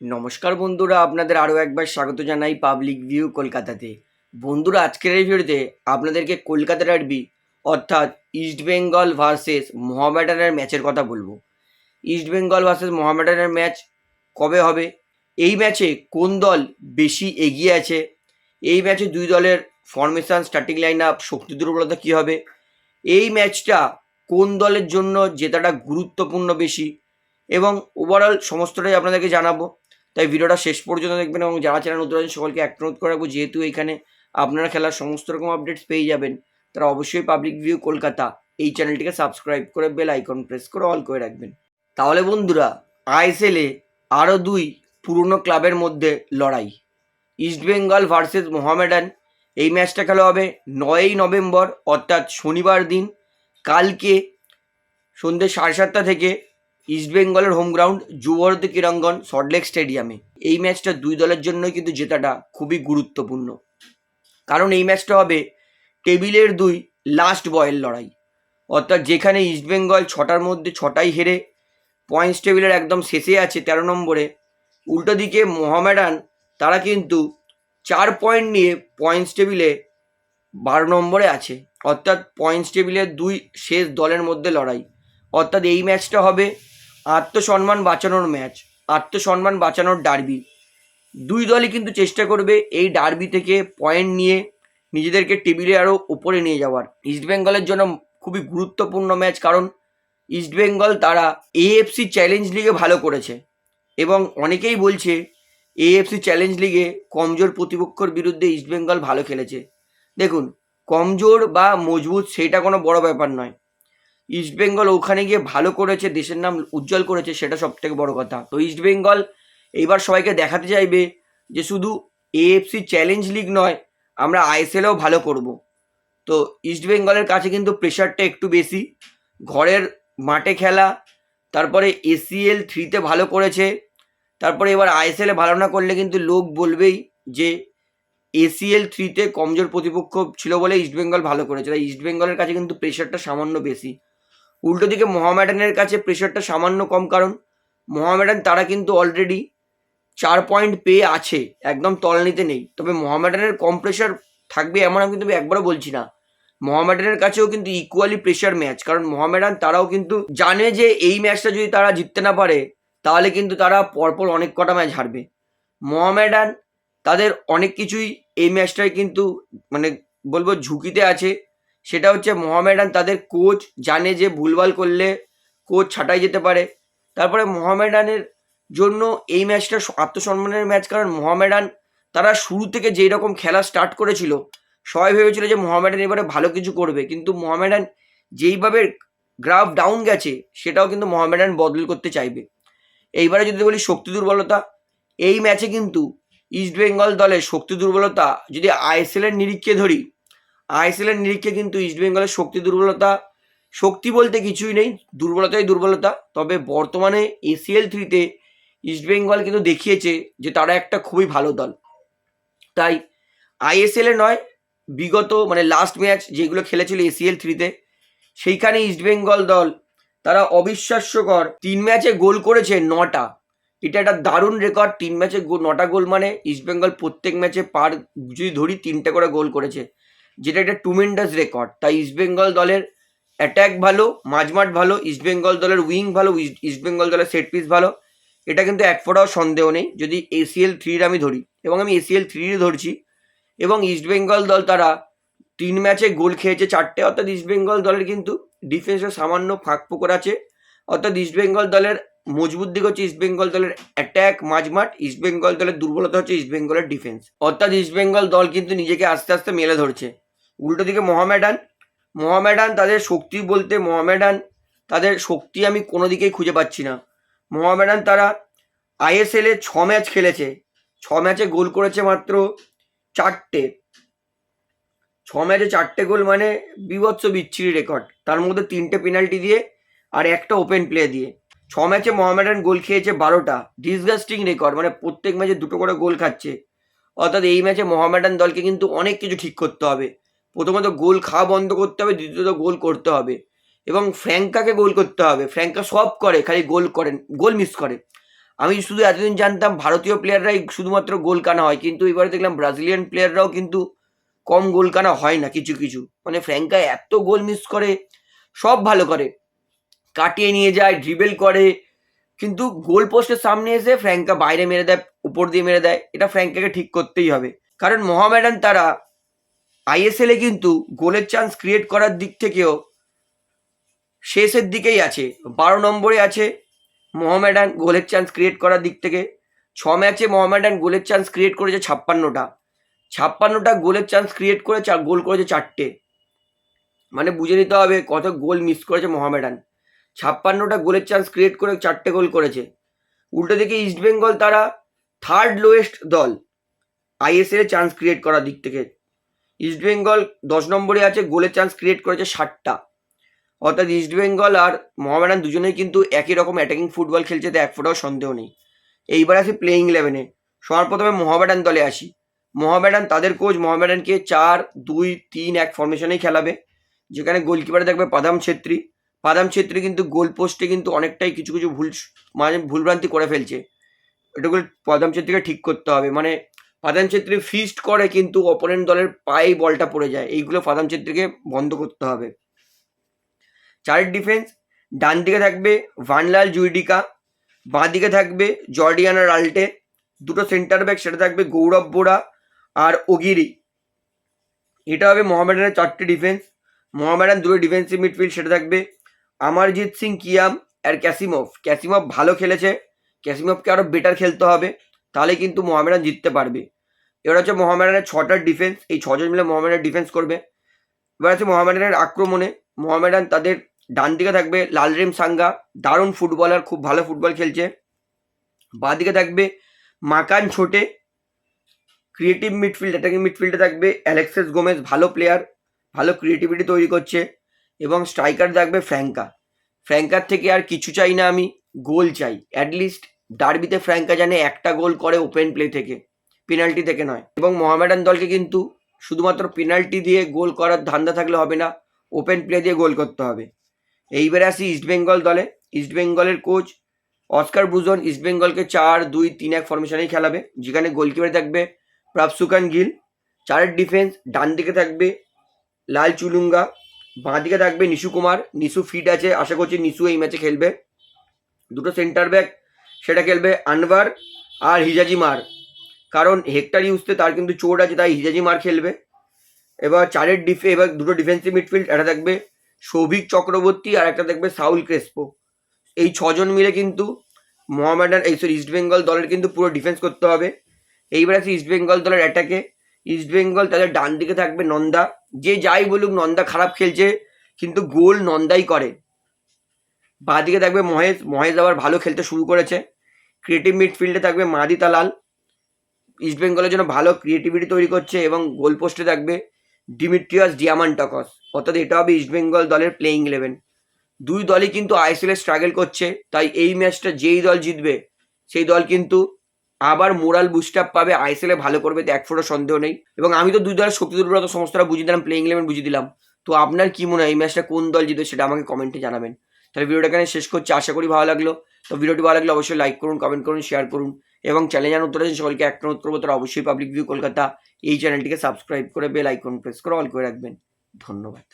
নমস্কার বন্ধুরা, আপনাদের আরও একবার স্বাগত জানাই পাবলিক ভিউ কলকাতাতে। বন্ধুরা, আজকের এই ভিডিওতে আপনাদেরকে কলকাতা ডার্বি অর্থাৎ ইস্ট বেঙ্গল ভার্সেস মোহামেডানের ম্যাচের কথা বলব। ইস্ট বেঙ্গল ভার্সেস মোহামেডানের ম্যাচ কবে হবে? এই ম্যাচে কোন দল বেশি এগিয়ে আছে? এই ম্যাচে দুই দলের ফরমেশন স্টার্টিং লাইন আপ শক্তি দুর্বলতা কী হবে? এই ম্যাচটা কোন দলের জন্য জেতাটা গুরুত্বপূর্ণ বেশি? এবং ওভারঅল সমস্তটাই আপনাদেরকে জানাব। তাই ভিডিওটা শেষ পর্যন্ত দেখবেন এবং যারা চ্যানেল নতুন আছেন, সকলকে এক অনুরোধ করে রাখব। যেহেতু এখানে আপনারা খেলার সমস্ত রকম আপডেটস পেয়ে যাবেন, তারা অবশ্যই পাবলিক ভিউ কলকাতা এই চ্যানেলটিকে সাবস্ক্রাইব করে বেল আইকন প্রেস করে অল করে রাখবেন। তাহলে বন্ধুরা আইএসএলে আরও দুই পুরনো ক্লাবের মধ্যে লড়াই। ইস্ট বেঙ্গল ভার্সেস মোহামেডান এই ম্যাচটা খেলা হবে নয়ই নভেম্বর, অর্থাৎ শনিবার দিন। কালকে সন্ধ্যে সাড়ে সাতটা থেকে ইস্ট বেঙ্গলের home ground Yuvabharati Krirangan Salt Lake স্টেডিয়ামে এই ম্যাচটা দুই দলের জন্যই কিন্তু জেতাটা খুবই গুরুত্বপূর্ণ। কারণ এই ম্যাচটা হবে টেবিলের দুই লাস্ট বয়ের লড়াই। অর্থাৎ যেখানে ইস্ট বেঙ্গল ছটার মধ্যে ছটাই হেরে পয়েন্টস টেবিলের একদম শেষে আছে তেরো নম্বরে। উল্টো দিকে মোহামেডান তারা কিন্তু চার পয়েন্ট নিয়ে পয়েন্টস টেবিলে বারো নম্বরে আছে। অর্থাৎ পয়েন্টস টেবিলের দুই শেষ দলের মধ্যে লড়াই। অর্থাৎ এই ম্যাচটা হবে আত্মসম্মান বাঁচানোর ম্যাচ, আত্মসম্মান বাঁচানোর ডার্বি। দুই দলই কিন্তু চেষ্টা করবে এই ডার্বি থেকে পয়েন্ট নিয়ে নিজেদেরকে টেবিলে আরও উপরে নিয়ে যাওয়ার। ইস্টবেঙ্গলের জন্য খুবই গুরুত্বপূর্ণ ম্যাচ, কারণ ইস্টবেঙ্গল তারা এএফসি চ্যালেঞ্জ লিগে ভালো করেছে এবং অনেকেই বলছে এএফসি চ্যালেঞ্জ লিগে কমজোর প্রতিপক্ষর বিরুদ্ধে ইস্টবেঙ্গল ভালো খেলেছে। দেখুন, কমজোর বা মজবুত সেটা কোনো বড় ব্যাপার নয়। ইস্টবেঙ্গল ওখানে গিয়ে ভালো করেছে, দেশের নাম উজ্জ্বল করেছে, সেটা সব থেকে বড় কথা। তো ইস্টবেঙ্গল এইবার সবাইকে দেখাতে চাইবে যে শুধু এএফসি চ্যালেঞ্জ লিগ নয়, আমরা আইএসএলেও ভালো করব। তো ইস্টবেঙ্গলের কাছে কিন্তু প্রেশারটা একটু বেশি। ঘরের মাঠে খেলা, তারপরে এসিএল থ্রিতে ভালো করেছে, তারপরে এবার আইএসএলে ভালো না করলে কিন্তু লোক বলবেই যে এসিএল থ্রিতে কমজোর প্রতিপক্ষ ছিল বলে ইস্টবেঙ্গল ভালো করেছে। তাই ইস্টবেঙ্গলের কাছে কিন্তু প্রেশারটা সামান্য বেশি। উল্টো দিকে মোহামেডানের কাছে প্রেশারটা সামান্য কম কারণ মোহামেডান তারা কিন্তু অলরেডি চার পয়েন্ট পেয়ে আছে, একদম তলনিতে নেই। তবে মোহামেডানের কম প্রেশার থাকবে এমন আমি কিন্তু একবারও বলছি না। মোহামেডানের কাছেও কিন্তু ইকুয়ালি প্রেশার ম্যাচ কারণ মোহামেডান তারাও কিন্তু জানে যে এই ম্যাচটা যদি তারা জিততে না পারে, তাহলে কিন্তু তারা পরপর অনেক কটা ম্যাচ হারবে। মোহামেডান তাদের অনেক কিছুই এই ম্যাচটায় কিন্তু মানে বলব ঝুঁকিতে আছে। সেটা হচ্ছে মোহামেডান তাদের কোচ জানে যে ভুলভাল করলে কোচ ছাঁটাই যেতে পারে। তারপরে মোহামেডানের জন্য এই ম্যাচটা আত্মসম্মানের ম্যাচ কারণ মোহামেডান তারা শুরু থেকে যেই রকম খেলা স্টার্ট করেছিল, সবাই ভেবেছিল যে মোহামেডান এবারে ভালো কিছু করবে। কিন্তু মোহামেডান যেইভাবে গ্রাফ ডাউন গেছে, সেটাও কিন্তু মোহামেডান বদল করতে চাইবে। এইবারে যদি বলি শক্তি দুর্বলতা, এই ম্যাচে কিন্তু ইস্ট বেঙ্গল দলের শক্তি দুর্বলতা যদি আইএসএলের নিরীক্ষে ধরি আইএসএলের নিরীক্ষে কিন্তু ইস্ট বেঙ্গলের শক্তি দুর্বলতা, শক্তি বলতে কিছুই নেই, দুর্বলতাই দুর্বলতা, তবে বর্তমানে এসিএল থ্রিতে ইস্ট বেঙ্গল কিন্তু দেখিয়েছে যে তারা একটা খুবই ভালো দল। তাই আইএসএলে নয়, বিগত মানে লাস্ট ম্যাচ যেগুলো খেলেছিল এসিএল থ্রিতে সেইখানে ইস্ট বেঙ্গল দল তারা অবিশ্বাস্যকর তিন ম্যাচে গোল করেছে নটা। এটা একটা দারুণ রেকর্ড তিন ম্যাচে নটা গোল মানে ইস্টবেঙ্গল প্রত্যেক ম্যাচে পার যদি ধরি তিনটে করে গোল করেছে। যেটা একটা টুমেন্ডাস রেকর্ড তাই ইস্টবেঙ্গল দলের অ্যাট্যাক ভালো মাঝমাঠ ভালো ইস্টবেঙ্গল দলের উইং ভালো ইস্টবেঙ্গল দলের সেট পিস ভালো এটা কিন্তু এক ফোটাও সন্দেহ নেই যদি এসিএল থ্রির আমি ধরি এবং আমি এসিএল থ্রির ধরছি এবং ইস্টবেঙ্গল দল তারা তিন ম্যাচে গোল খেয়েছে চারটে অর্থাৎ ইস্টবেঙ্গল দলের কিন্তু ডিফেন্সে সামান্য ফাঁক পুকুর আছে অর্থাৎ ইস্টবেঙ্গল দলের মজবুত দিক হচ্ছে ইস্টবেঙ্গল দলের অ্যাট্যাক মাঝমাঠ ইস্টবেঙ্গল দলের দুর্বলতা হচ্ছে ইস্টবেঙ্গলের ডিফেন্স অর্থাৎ ইস্টবেঙ্গল দল কিন্তু নিজেকে আস্তে আস্তে মেলে ধরছে উল্টো দিকে মোহামেডান। মোহামেডান তাদের শক্তি বলতে মোহামেডান, তাদের শক্তি আমি কোনো দিকেই খুঁজে পাচ্ছি না। মোহামেডান তারা আইএসএলে ছ ম্যাচ খেলেছে। ছ ম্যাচে গোল করেছে মাত্র চারটে। ছ ম্যাচে চারটে গোল মানে বিভৎস বিচ্ছিরি রেকর্ড। তার মধ্যে তিনটে পেনাল্টি দিয়ে আর একটা ওপেন প্লে দিয়ে। ছ ম্যাচে মোহামেডান গোল খেয়েছে বারোটা। ডিসগাস্টিং রেকর্ড মানে প্রত্যেক ম্যাচে দুটো করে গোল খাচ্ছে। অর্থাৎ এই ম্যাচে মোহামেডান দলকে কিন্তু অনেক কিছু ঠিক করতে হবে। প্রথমত গোল খাওয়া বন্ধ করতে হবে, দ্বিতীয়ত গোল করতে হবে। এবং ফ্র্যাঙ্কাকে গোল করতে হবে। ফ্র্যাঙ্কা সব করে, খালি গোল করেন, গোল মিস করে। আমি শুধু এতদিন জানতাম ভারতীয় প্লেয়াররাই শুধুমাত্র গোল কানা হয়। কিন্তু এবারে দেখলাম ব্রাজিলিয়ান প্লেয়াররাও কিন্তু কম গোল কানা হয় না কিছু কিছু। মানে ফ্র্যাঙ্কা এত গোল মিস করে, সব ভালো করে। কাটিয়ে নিয়ে যায় ড্রিবেল করে। কিন্তু গোল পোস্টের সামনে এসে ফ্র্যাঙ্কা বাইরে মেরে দেয়, উপর দিয়ে মেরে দেয়। এটা ফ্র্যাঙ্কাকে ঠিক করতেই হবে। কারণ মোহামেডান তারা আইএসএলে কিন্তু গোলের চান্স ক্রিয়েট করার দিক থেকেও শেষের দিকেই আছে। বারো নম্বরে আছে মোহামেডান গোলের চান্স ক্রিয়েট করার দিক থেকে। ছ ম্যাচে মোহামেডান গোলের চান্স ক্রিয়েট করেছে ছাপ্পান্নটা। ছাপ্পান্নটা গোলের চান্স ক্রিয়েট করে চার গোল করেছে চারটে। মানে বুঝে নিতে হবে কত গোল মিস করেছে মোহামেডান। ছাপ্পান্নটা গোলের চান্স ক্রিয়েট করে চারটে গোল করেছে। উল্টো দিকে ইস্টবেঙ্গল তারা থার্ড লোয়েস্ট দল। আইএসএল চান্স ক্রিয়েট করার দিক থেকে। ইস্টবেঙ্গল দশ নম্বরে আছে গোলের চান্স ক্রিয়েট করেছে ষাটটা। অর্থাৎ ইস্টবেঙ্গল আর মোহামেডান দুজনেই কিন্তু একই রকম অ্যাটাকিং ফুটবল খেলছে, তো এক ফোটাও সন্দেহ নেই। এইবার আসি প্লেইং ইলেভেনে সবার প্রথমে মোহামেডান দলে আসি। মোহামেডান তাদের কোচ মোহামেডানকে চার, দুই, তিন এক ফরমেশনেই খেলাবে। যেখানে গোলকিপারে থাকবে পাদাম ছেত্রী পাদাম ছেত্রী কিন্তু গোল পোস্টে কিন্তু অনেকটাই কিছু কিছু ভুল মানে ভুলভ্রান্তি করে ফেলছে। এটুকু পাদাম ছেত্রীকে ঠিক করতে হবে। মানে ফাদাম ছেত্রী ফিস্ট করে কিন্তু অপোনেন্ট দলের পায়েই বলটা পড়ে যায়। এইগুলো ফাদান ছেত্রীকে বন্ধ করতে হবে। চারের ডিফেন্স ডান দিকে থাকবে ভানলাল, জুইডিকা, বাঁ দিকে থাকবে জর্ডিয়ানা রাল্টে, দুটো সেন্টার ব্যাক সেটা থাকবে গৌরব বোরা আর ওগিরি। এটা হবে মোহামেডানের চারটে ডিফেন্স মোহামেডান দুটো ডিফেন্সিভ মিডফিল্ড সেটা থাকবে অমরজিৎ সিং, কিয়াম আর ক্যাসিমভ। ক্যাসিমভ ভালো খেলেছে, ক্যাসিমভকে আরও বেটার খেলতে হবে। তাহলে কিন্তু মোহামেডান জিততে পারবে। এবার হচ্ছে মোহামেডানের ছটার ডিফেন্স এই ছজন মিলে মোহামেডান ডিফেন্স করবে। এবার হচ্ছে মোহামেডানের আক্রমণে। মোহামেডান তাদের ডান দিকে থাকবে লালরিম সাঙ্গা। দারুণ ফুটবলার খুব ভালো ফুটবল খেলছে। বাঁ দিকে থাকবে মাকান ছোটে। ক্রিয়েটিভ মিডফিল্ড অ্যাটাকিং মিডফিল্ডে থাকবে অ্যালেক্সেস গোমেজ, ভালো প্লেয়ার ভালো ক্রিয়েটিভিটি তৈরি করছে। এবং স্ট্রাইকার থাকবে ফ্র্যাঙ্কা। ফ্র্যাঙ্কার থেকে আর কিছু চাই না আমি, গোল চাই অ্যাটলিস্ট ডার্বিতে ফ্র্যাঙ্কা জানে একটা গোল করে ওপেন প্লে থেকে, পেনাল্টি থেকে নয়। এবং মোহামেডান দলকে কিন্তু শুধুমাত্র পেনাল্টি দিয়ে গোল করার ধান্দা থাকলে হবে না, ওপেন প্লে দিয়ে গোল করতে হবে। এইবারে আসি ইস্টবেঙ্গল দলে। ইস্টবেঙ্গলের কোচ অস্কার ব্রুজন ইস্টবেঙ্গলকে চার, দুই, তিন, এক ফরমেশনেই খেলাবে, যেখানে গোলকিপারে থাকবে প্রাপসুকান গিল, চারের ডিফেন্স ডান দিকে থাকবে লাল চুলুঙ্গা, বাঁ দিকে থাকবে নিশু কুমার। নিশু ফিট আছে, আশা করছি নিশু এই ম্যাচে খেলবে। দুটো সেন্টার ব্যাক সেটা খেলবে আনভার আর হিজাজি মার। কারণ হেক্টার ইউজতে তার কিন্তু চোট আছে, তাই হিজাজি মার খেলবে। এবার চারের ডিফে, এবার দুটো ডিফেন্সিভ মিডফিল্ড একটা থাকবে সৌভিক চক্রবর্তী আর একটা থাকবে সাউল ক্রেসপো। এই ছজন মিলে কিন্তু মোহামেডান, এই সরি ইস্টবেঙ্গল দলের কিন্তু পুরো ডিফেন্স করতে হবে। এইবার আছে ইস্টবেঙ্গল দলের অ্যাটাকে ইস্টবেঙ্গল তাদের ডান দিকে থাকবে নন্দা। যে যাই বলুক, নন্দা খারাপ খেলছে, কিন্তু গোল নন্দাই করে। বাঁ দিকে থাকবে মহেশ। মহেশ আবার ভালো খেলতে শুরু করেছে। ক্রিয়েটিভ মিডফিল্ডে থাকবে মাদিতা লাল। ইস্টবেঙ্গলের জন্য ভালো ক্রিয়েটিভিটি তৈরি করছে এবং গোল পোস্টে থাকবে ডিমিট্রিয়াস ডিয়ামান্টাকস অর্থাৎ এটা হবে ইস্টবেঙ্গল দলের প্লেইং ইলেভেন দুই দলই কিন্তু আইএসএলে স্ট্রাগল করছে, তাই এই ম্যাচটা যেই দল জিতবে, সেই দল কিন্তু আবার মোরাল বুস্ট আপ পাবে আইএসএলে ভালো করবে, তো এক ফোটো সন্দেহ নেই। এবং আমি তো দুই দলের শক্তি দুর্বলতা সমস্তটা বুঝিয়ে দিলাম প্লেইং ইলেভেন বুঝিয়ে দিলাম। তো আপনার কি মনে হয়, এই ম্যাচটা কোন দল জিতবে সেটা আমাকে কমেন্টে জানাবেন। তাহলে ভিডিওটা এখানে শেষ করছি, আশা করি ভালো লাগল। তো ভিডিওটি ভালো লাগলে অবশ্যই লাইক করুন কমেন্ট করুন শেয়ার করুন এবং চ্যানেল যেন উত্তর আছেন সকলকে একটা উত্তর করব, তারা অবশ্যই পাবলিক ভিউ কলকাতা এই চ্যানেলটিকে সাবস্ক্রাইব করে বেল আইকন প্রেস করে অল করে রাখবেন। ধন্যবাদ।